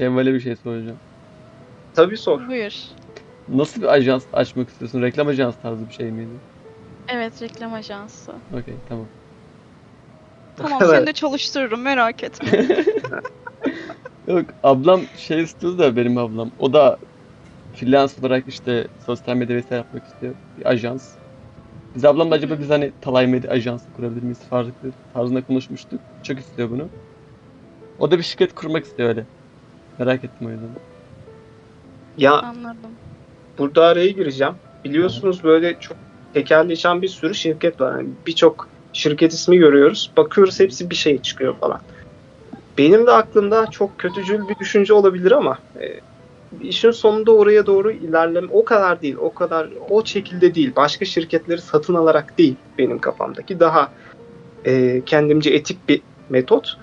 Şevval'e bir şey soracağım. Tabii sor. Buyur. Nasıl bir ajans açmak istiyorsun? Reklam ajans tarzı bir şey miydi? Evet reklam ajansı. Okey tamam. Tamam Evet. seni de çalıştırırım merak etme. Yok ablam şey istiyordu da benim ablam. O da freelance olarak işte sosyal medya vesaire yapmak istiyor. Bir ajans. Biz ablamla acaba biz hani Talay Medya ajansı kurabilir miyiz tarzı, tarzında konuşmuştuk. Çok istiyor bunu. O da bir şirket kurmak istiyor öyle. Merak ettim o yüzden. Ya Anladım. burada araya gireceğim. Biliyorsunuz böyle çok tekerleşen bir sürü şirket var. Yani Birçok şirket ismi görüyoruz. Bakıyoruz hepsi bir şey çıkıyor falan. Benim de aklımda çok kötücül bir düşünce olabilir ama e, işin sonunda oraya doğru ilerleme o kadar değil. O kadar o şekilde değil. Başka şirketleri satın alarak değil benim kafamdaki. Daha e, kendimce etik bir metot.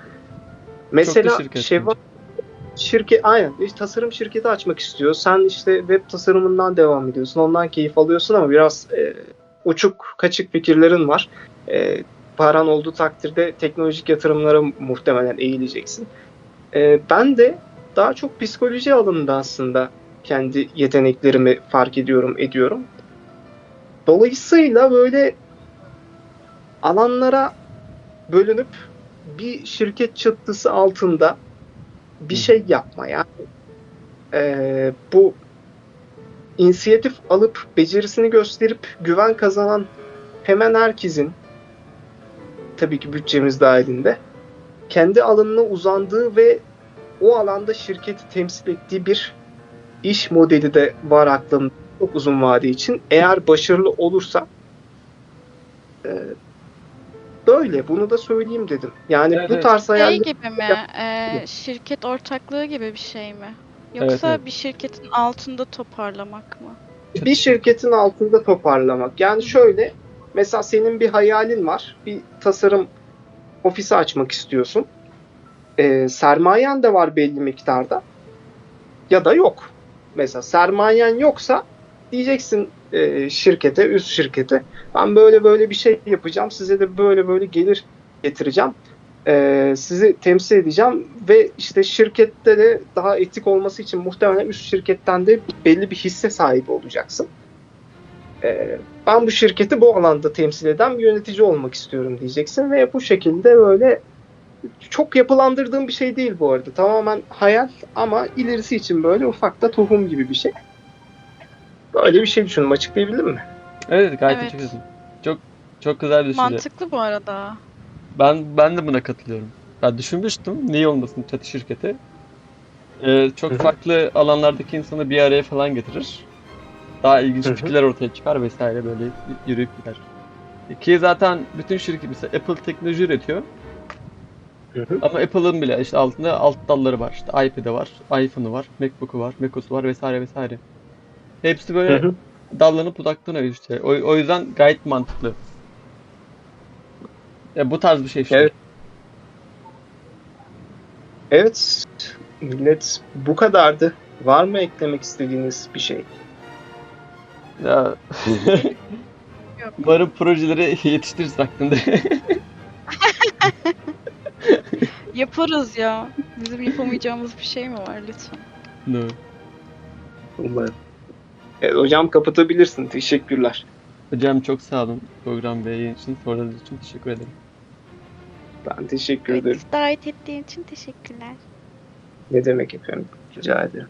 Mesela şirket Şevval şirket aynen bir tasarım şirketi açmak istiyor. Sen işte web tasarımından devam ediyorsun. Ondan keyif alıyorsun ama biraz e, uçuk kaçık fikirlerin var. E, paran olduğu takdirde teknolojik yatırımlara muhtemelen eğileceksin. E, ben de daha çok psikoloji alanında aslında kendi yeteneklerimi fark ediyorum, ediyorum. Dolayısıyla böyle alanlara bölünüp bir şirket çatısı altında bir şey yapma yani. Ee, bu inisiyatif alıp becerisini gösterip güven kazanan hemen herkesin tabii ki bütçemiz dahilinde kendi alanına uzandığı ve o alanda şirketi temsil ettiği bir iş modeli de var aklımda çok uzun vade için. Eğer başarılı olursa e, böyle bunu da söyleyeyim dedim. Yani Evet, bu evet. tarz Şey hayaller gibi mi? Ee, şirket ortaklığı gibi bir şey mi? Yoksa evet. bir şirketin altında toparlamak mı? bir şirketin altında toparlamak. Yani şöyle mesela senin bir hayalin var. Bir tasarım ofisi açmak istiyorsun. Ee, sermayen de var belli miktarda. Ya da yok. Mesela sermayen yoksa diyeceksin e, şirkete, üst şirkete ben böyle böyle bir şey yapacağım. Size de böyle böyle gelir getireceğim. Ee, sizi temsil edeceğim ve işte şirkette de daha etik olması için muhtemelen üst şirketten de belli bir hisse sahibi olacaksın. Ee, ben bu şirketi bu alanda temsil eden bir yönetici olmak istiyorum diyeceksin ve bu şekilde böyle çok yapılandırdığım bir şey değil bu arada. Tamamen hayal ama ilerisi için böyle ufak da tohum gibi bir şey. Böyle bir şey düşündüm. Açıklayabildim mi? Evet gayet Evet. ederim. Çok çok güzel bir düşünce. Mantıklı bu arada. Ben ben de buna katılıyorum. Ben düşünmüştüm. Niye olmasın çatı şirketi. Ee, çok hı. farklı alanlardaki insanı bir araya falan getirir. Daha ilginç Hı hı. fikirler ortaya çıkar vesaire böyle yürüyüp gider. Ki zaten bütün şirket mesela Apple teknoloji üretiyor. Hı hı. Ama Apple'ın bile işte altında alt dalları var. İşte iPad'i var, iPhone'u var, MacBook'u var, macOS'u var vesaire vesaire. Hepsi böyle Hı hı. dallanıp budaklanıyor işte. O, o yüzden gayet mantıklı. Ya bu tarz bir şey işte. Evet. Evet. Millet bu kadardı. Var mı eklemek istediğiniz bir şey? Ya Yok. umarım projeleri yetiştiririz vaktinde. Yaparız ya. Bizim yapamayacağımız bir şey mi var lütfen? no. Umarım. Evet, hocam kapatabilirsin. Teşekkürler. Hocam çok sağ olun program ve yayın için sorularınız için teşekkür ederim. Ben teşekkür ederim. davet ettiğin için teşekkürler. Ne demek efendim? Rica ederim.